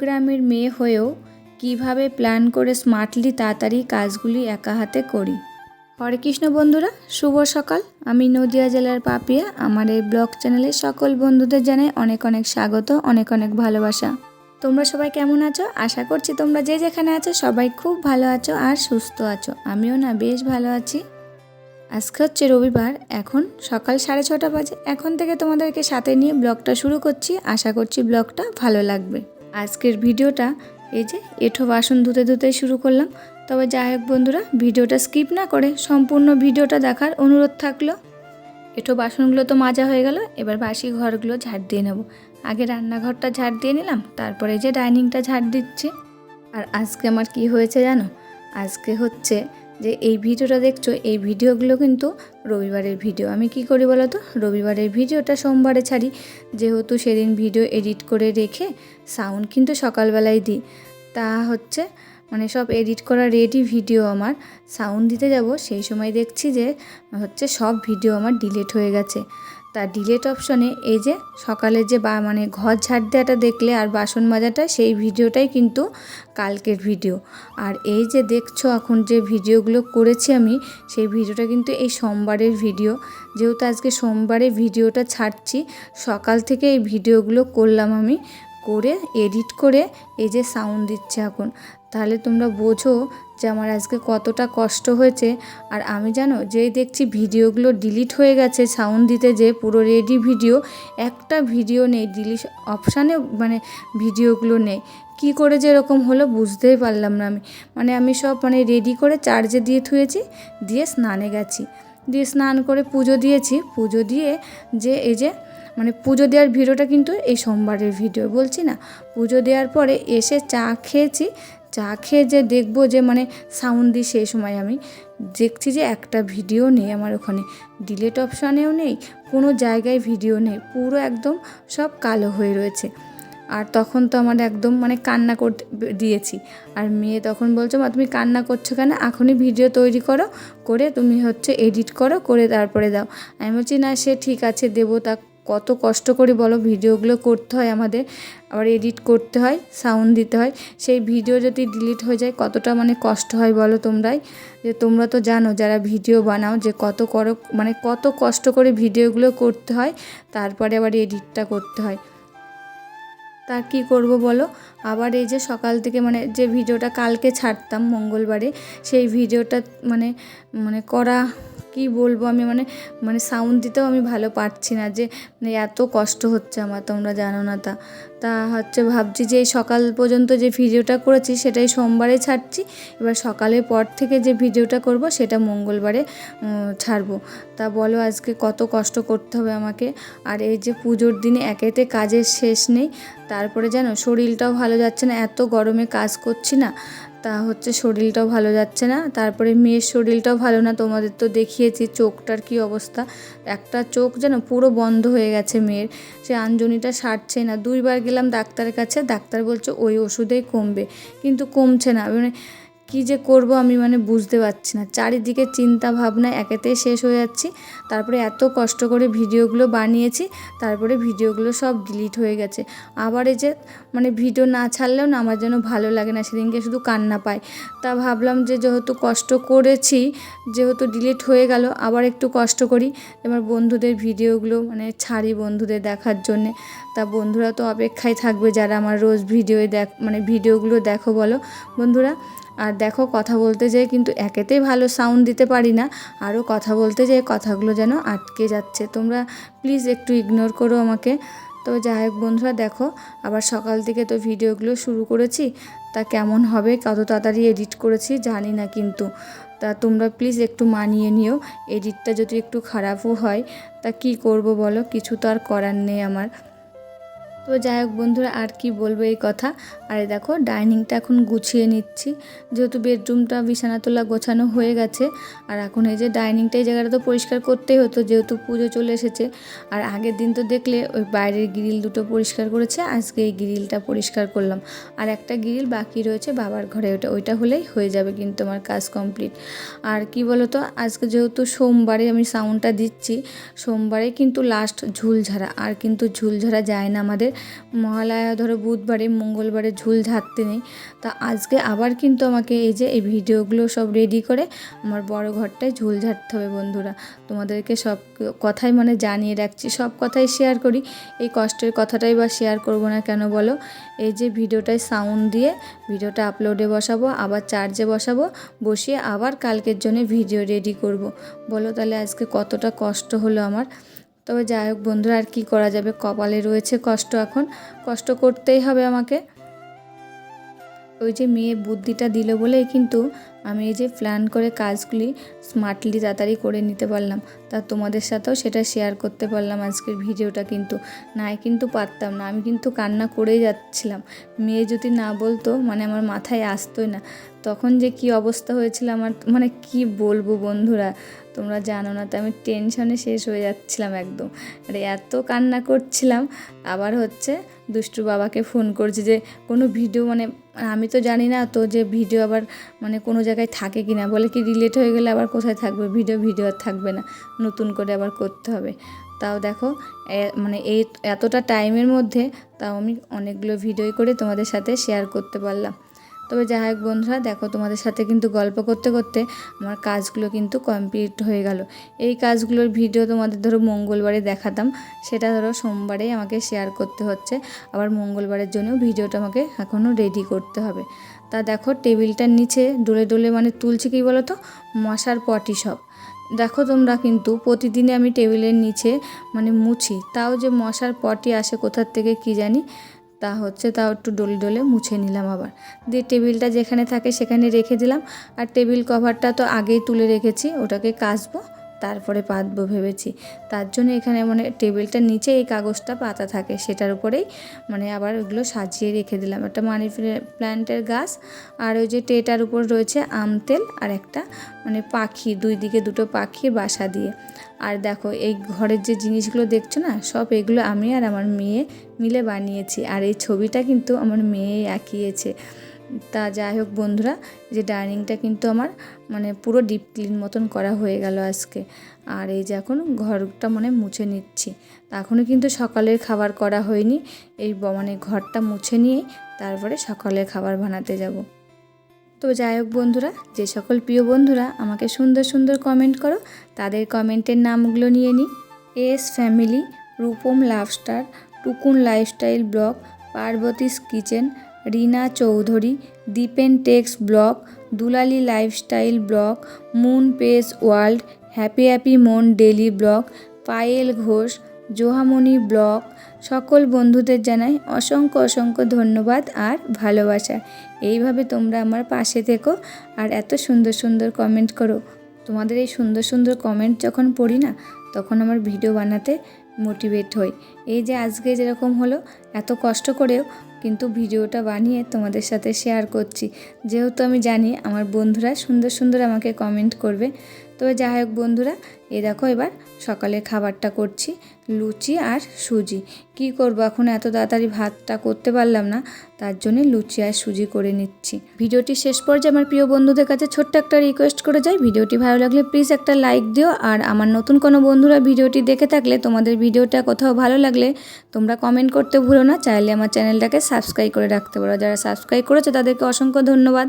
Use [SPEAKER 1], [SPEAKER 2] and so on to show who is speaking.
[SPEAKER 1] গ্রামের মেয়ে হয়েও কীভাবে প্ল্যান করে স্মার্টলি তাড়াতাড়ি কাজগুলি একা হাতে করি? হরে কৃষ্ণ বন্ধুরা, শুভ সকাল। আমি নদিয়া জেলার পাপিয়া। আমার এই ব্লগ চ্যানেলে সকল বন্ধুদের জানাই অনেক অনেক স্বাগত, অনেক অনেক ভালোবাসা। তোমরা সবাই কেমন আছো? আশা করছি তোমরা যে যেখানে আছো সবাই খুব ভালো আছো আর সুস্থ আছো। আমিও না বেশ ভালো আছি। আজকে হচ্ছে রবিবার, এখন সকাল সাড়ে ছটা বাজে। এখন থেকে তোমাদেরকে সাথে নিয়ে ব্লগটা শুরু করছি। আশা করছি ব্লগটা ভালো লাগবে। আজকের ভিডিওটা এই যে এঁঠো বাসন ধুতে ধুতে শুরু করলাম। তবে যাই হোক বন্ধুরা, ভিডিওটা স্কিপ না করে সম্পূর্ণ ভিডিওটা দেখার অনুরোধ থাকল। এঁঠো বাসনগুলো তো মাজা হয়ে গেল, এবার বাসি ঘরগুলো ঝাড় দিয়ে নেব। আগে রান্নাঘরটা ঝাড় দিয়ে নিলাম, তারপরে যে ডাইনিংটা ঝাড় দিচ্ছি। আর আজকে আমার কি হয়েছে জানো? আজকে হচ্ছে যে এই ভিডিওটা দেখছ, এই ভিডিওগুলো কিন্তু রবিবারের ভিডিও। আমি কি করি বলো তো? রবিবারের ভিডিওটা সোমবারে ছাড়ি। যেহেতু সেদিন ভিডিও এডিট করে রেখে সাউন্ড কিন্তু সকালবেলায় দিই। তা হচ্ছে মানে সব এডিট করা রেডি ভিডিও আমার। সাউন্ড দিতে যাব, সেই সময় দেখছি যে হচ্ছে সব ভিডিও আমার ডিলিট হয়ে গেছে। তা ডিলেট অপশনে এই যে সকালে যে বা মানে ঘর ঝাড় দেওয়াটা দেখলে আর বাসন মাজাটা, সেই ভিডিওটাই কিন্তু কালকের ভিডিও আর এই যে দেখছ এখন যে ভিডিওগুলো করেছি আমি, সেই ভিডিওটা কিন্তু এই সোমবারের ভিডিও যেহেতু আজকে সোমবারে ভিডিওটা ছাড়ছি, সকাল থেকে এই ভিডিওগুলো করলাম আমি। এডিট করে এই যে সাউন্ড দিচ্ছে এখন। তাহলে তোমরা বোঝো যে আমার আজকে কতটা কষ্ট হয়েছে। আর আমি জানো, যেই দেখছি ভিডিওগুলো ডিলিট হয়ে গেছে সাউন্ড দিতে, যে পুরো রেডি ভিডিও একটা ভিডিও নেই ডিলিট অপশানে মানে ভিডিওগুলো নেই। কি করে যে এরকম হলো বুঝতেই পারলাম না আমি। মানে আমি সব মানে রেডি করে চার্জে দিয়ে থুয়েছি, দিয়ে স্নানে গেছি। দিয়ে স্নান করে পুজো দিয়েছি। পুজো দিয়ে যে এই যে মানে পুজো দেওয়ার ভিডিওটা কিন্তু এই সোমবারের ভিডিও, বলছি না। পুজো দেওয়ার পরে এসে চা খেয়েছি। চা খেয়ে যে দেখব যে মানে সাউন্ড দিই সেই সময় আমি। দেখছি যে একটা ভিডিও নেই আমার ওখানে। ডিলেট অপশানেও নেই, কোনো জায়গায় ভিডিও নেই। পুরো একদম সব কালো হয়ে রয়েছে। আর তখন তো আমার একদম মানে কান্না করতে দিয়েছি। আর মেয়ে তখন বলছো, মা, তুমি কান্না করছ কেন? এখনই ভিডিও তৈরি করো, করে তুমি হচ্ছে এডিট করো, করে তারপরে দাও। আমি বলছি, না, সে ঠিক আছে দেবো তা কত কষ্ট করে বলো ভিডিওগুলো করতে হয় আমাদের, আবার এডিট করতে হয় সাউন্ড দিতে হয়। সেই ভিডিও যদি ডিলিট হয়ে যায়, কতটা মানে কষ্ট হয় বলো তোমরাই? যে তোমরা তো জানো যারা ভিডিও বানাও যে কত করো মানে কত কষ্ট করে ভিডিওগুলো করতে হয়, তারপরে আবার এডিটটা করতে হয়। তা কী করব বলো? আবার এই যে সকাল থেকে মানে যে ভিডিওটা কালকে ছাড়তাম মঙ্গলবারে, সেই ভিডিওটা মানে মানে করা কি বলব আমি মানে মানে সাউন্ড দিতেও আমি ভালো পারছি না যে মানে এত কষ্ট হচ্ছে আমার, তোমরা জানো না তা। তা হচ্ছে ভাবছি যে সকাল পর্যন্ত যে ভিডিওটা করেছি সেটাই সোমবারে ছাড়ছি। এবার সকালের পর থেকে যে ভিডিওটা করব সেটা মঙ্গলবারে ছাড়বো। তা বলো আজকে কত কষ্ট করতে হবে আমাকে? আর এই যে পুজোর দিনে একেতে কাজের শেষ নেই, তারপরে জানো শরীরটাও ভালো যাচ্ছে না, এত গরমে কাজ করছি না। তা হচ্ছে শরীরটাও ভালো যাচ্ছে না, তারপরে মেয়ের শরীরটাও ভালো না, তোমাদের তো দেখিয়েছি চোখটার কি অবস্থা। একটা চোখ যেন পুরো বন্ধ হয়ে গেছে মেয়ের, সে আঞ্জনিটা সারছে না, দুইবার গেলাম ডাক্তারের কাছে ডাক্তার বলছে ওই ওষুধেই কমবে। কিন্তু কমছে না। মানে কী যে করব আমি মানে বুঝতে পারছি না। চারিদিকে চিন্তা ভাবনা একেতেই শেষ হয়ে যাচ্ছি। তারপরে এত কষ্ট করে ভিডিওগুলো বানিয়েছি, তারপরে ভিডিওগুলো সব ডিলিট হয়ে গেছে। আবার এই যে মানে ভিডিও না ছাড়লেও না আমার যেন ভালো লাগে না, সেদিনকে শুধু কান্না পায়। তা ভাবলাম যে যেহেতু কষ্ট করেছি, যেহেতু ডিলিট হয়ে গেল, আবার একটু কষ্ট করি। এবার বন্ধুদের ভিডিওগুলো মানে ছাড়ি বন্ধুদের দেখার জন্যে। তা বন্ধুরা তো অপেক্ষায় থাকবে যারা আমার রোজ ভিডিও দেখ মানে ভিডিওগুলো দেখো বলো। বন্ধুরা আর দেখো কথা বলতে যেয়ে কিন্তু একেতেই ভালো সাউন্ড দিতে পারি না। আরও কথা বলতে যেয়ে কথাগুলো যেন আটকে যাচ্ছে। তোমরা প্লিজ একটু ইগনোর করো আমাকে। তো যাই হোক বন্ধুরা, দেখো আবার সকাল থেকে তো ভিডিওগুলো শুরু করেছি। তা কেমন হবে? কত তাড়াতাড়ি এডিট করেছি জানি না কিন্তু। তা তোমরা প্লিজ একটু মানিয়ে নিও। এডিটটা যদি একটু খারাপও হয়, তা কি করব বলো? কিছু তো আর করার নেই আমার। তো যাই হোক বন্ধুরা, আর কি বলব এই কথা? আর দেখো, ডাইনিংটা এখন গুছিয়ে নিচ্ছি। যেহেতু বেডরুমটা, বিছানা তোলা গোছানো হয়ে গেছে, আর এখন এই যে ডাইনিংটা, এই জায়গাটা তো পরিষ্কার করতেই হতো, যেহেতু পুজো চলে এসেছে। আর আগের দিন তো দেখলে ওই বাইরের গ্রিল দুটো পরিষ্কার করেছে, আজকে এই গ্রিলটা পরিষ্কার করলাম। আর একটা গ্রিল বাকি রয়েছে বাবার ঘরে, ওটা, ওইটা হলেই হয়ে যাবে কিন্তু আমার কাজ কমপ্লিট। আর কি বলো তো আজকে যেহেতু সোমবারে আমি সাউন্ডটা দিচ্ছি, সোমবারে কিন্তু লাস্ট ঝুল ঝাড়া আর কিন্তু ঝুল ঝাড়া যায় না আমাদের। মহালয়া ধরো বুধবারে, মঙ্গলবারে ঝুল ঝাড়তে নেই। তা আজকে আবার কিন্তু আমাকে এই যে এই ভিডিওগুলো সব রেডি করে আমার বড় ঘরটায় ঝুল ঝাড়তে হবে বন্ধুরা। তোমাদেরকে সব কথাই মানে জানিয়ে রাখছি, সব কথাই শেয়ার করি। এই কষ্টের কথাটাই বা শেয়ার করব না কেন বলো? এই যে ভিডিওটায় সাউন্ড দিয়ে ভিডিওটা আপলোডে বসাবো, আবার চার্জে বসাবো, বসিয়ে আবার কালকের জন্য ভিডিও রেডি করব। বলো তাহলে আজকে কতটা কষ্ট হলো আমার? তবে যাই হোক বন্ধুরা, আর কি করা যাবে? কপালে রয়েছে কষ্ট এখন। কষ্ট করতেই হবে আমাকে। ওই যে মেয়ে বুদ্ধিটা দিল বলেই কিন্তু আমি এই যে প্ল্যান করে কাজগুলি স্মার্টলি তাড়াতাড়ি করে নিতে পারলাম, তা তোমাদের সাথেও সেটা শেয়ার করতে পারলাম আজকের ভিডিওটা কিন্তু। নাই কিন্তু পারতাম না, আমি কিন্তু কান্না করেই যাচ্ছিলাম। মেয়ে যদি না বলতো মানে আমার মাথায় আসতোই না। তখন যে কি অবস্থা হয়েছিল আমার মানে কি বলব বন্ধুরা, তোমরা জানো না, তো আমি টেনশনে শেষ হয়ে যাচ্ছিলাম একদম। আরে এত কান্না করছিলাম, আবার হচ্ছে দুষ্টু বাবাকে ফোন করছি যে, কোনো ভিডিও মানে আমি তো জানি না তো যে ভিডিও আবার মানে কোনো জায়গায় থাকে কি না? বলে কি রিলেট হয়ে গেলে আবার কোথায় থাকবে? ভিডিও ভিডিও আর থাকবে না। নতুন করে আবার করতে হবে। তাও দেখো মানে এই এতটা টাইমের মধ্যে তাও আমি অনেকগুলো ভিডিও করে তোমাদের সাথে শেয়ার করতে পারলাম। তবে যাই হোক বন্ধুরা, দেখো তোমাদের সাথে কিন্তু গল্প করতে করতে আমার কাজগুলো কিন্তু কমপ্লিট হয়ে গেল। এই কাজগুলোর ভিডিও তোমাদের ধরো মঙ্গলবারে দেখাতাম। সেটা ধরো সোমবারে আমাকে শেয়ার করতে হচ্ছে। আবার মঙ্গলবারের জন্য ভিডিওটা আমাকে এখনও রেডি করতে হবে। তা দেখো টেবিলটার নিচে ডোলে ডোলে মানে তুলছে কি বলো তো মশার পটি সব। দেখো তোমরা কিন্তু প্রতিদিনে আমি টেবিলের নিচে মানে মুছি। তাও যে মশার পটি আসে কোথার থেকে কি জানি? তা হচ্ছে তাও একটু ডলে ডলে মুছে নিলাম আবার। দিয়ে টেবিলটা যেখানে থাকে সেখানে রেখে দিলাম। আর টেবিল কভারটা তো আগেই তুলে রেখেছি, ওটাকে কাচবো। তারপরে পাতবো ভেবেছি। তার জন্য এখানে মানে টেবিলটার নিচে এই কাগজটা পাতা থাকে, সেটার উপরেই মানে আবার ওগুলো সাজিয়ে রেখে দিলাম। একটা মানি প্ল্যান্টের গাছ আর ওই যে টেটার উপর রয়েছে আম তেল আর একটা মানে পাখি, দুই দিকে দুটো পাখি বাসা দিয়ে। আর দেখো এই ঘরের যে জিনিসগুলো দেখছ না, সব এগুলো আমি আর আমার মেয়ে মিলে বানিয়েছি। আর এই ছবিটা কিন্তু আমার মেয়ে আঁকিয়েছে। তা যাই হোক বন্ধুরা যে ডাইনিংটা কিন্তু আমার মানে পুরো ডিপ ক্লিন মতন করা হয়ে গেল আজকে। আর এই যে এখন ঘরটা মানে মুছে নিচ্ছি। এখনও কিন্তু সকালের খাবার করা হয়নি। এই মানে ঘরটা মুছে নিয়েই তারপরে সকালের খাবার বানাতে যাব। তো যাই হোক বন্ধুরা, যে সকল প্রিয় বন্ধুরা আমাকে সুন্দর সুন্দর কমেন্ট করো, তাদের কমেন্টের নামগুলো নিয়ে নিই। S family Rupam love star টুকুন lifestyle blog Parvati's kitchen Rina Chowdhury, Dipen text blog Dulali lifestyle blog moon pace world, happy happy মন daily blog Payel Ghosh Johamoni blog সকল বন্ধুদের জানাই অসংখ্য অসংখ্য ধন্যবাদ আর ভালোবাসা। এইভাবে তোমরা আমার পাশে থেকো আর এত সুন্দর সুন্দর কমেন্ট করো। তোমাদের এই সুন্দর সুন্দর কমেন্ট যখন পড়ি না, তখন আমার ভিডিও বানাতে মোটিভেট হই। এই যে আজকে যেরকম হলো, এত কষ্ট করেও কিন্তু ভিডিওটা বানিয়ে তোমাদের সাথে শেয়ার করছি। যেহেতু আমি জানি আমার বন্ধুরা সুন্দর সুন্দর আমাকে কমেন্ট করবে। তো যাই হোক বন্ধুরা, এ দেখো এবার সকালে খাবারটা করছি, লুচি আর সুজি। কি করব এখন? এত তাড়াতাড়ি ভাতটা করতে পারলাম না, তার জন্য লুচি আর সুজি করে নিচ্ছি। ভিডিওটি শেষ পর্যায়ে আমার প্রিয় বন্ধুদের কাছে ছোট্ট একটা রিকোয়েস্ট করে যাই। ভিডিওটি ভালো লাগলে প্লিজ একটা লাইক দিও, আর আমার নতুন কোনো বন্ধুরা ভিডিওটি দেখে থাকলে তোমাদের ভিডিওটা কোথাও ভালো লাগলে তোমরা কমেন্ট করতে ভুলো না। চাইলে আমার চ্যানেলটাকে সাবস্ক্রাইব করে রাখতে পারো। যারা সাবস্ক্রাইব করেছ তাদেরকে অসংখ্য ধন্যবাদ।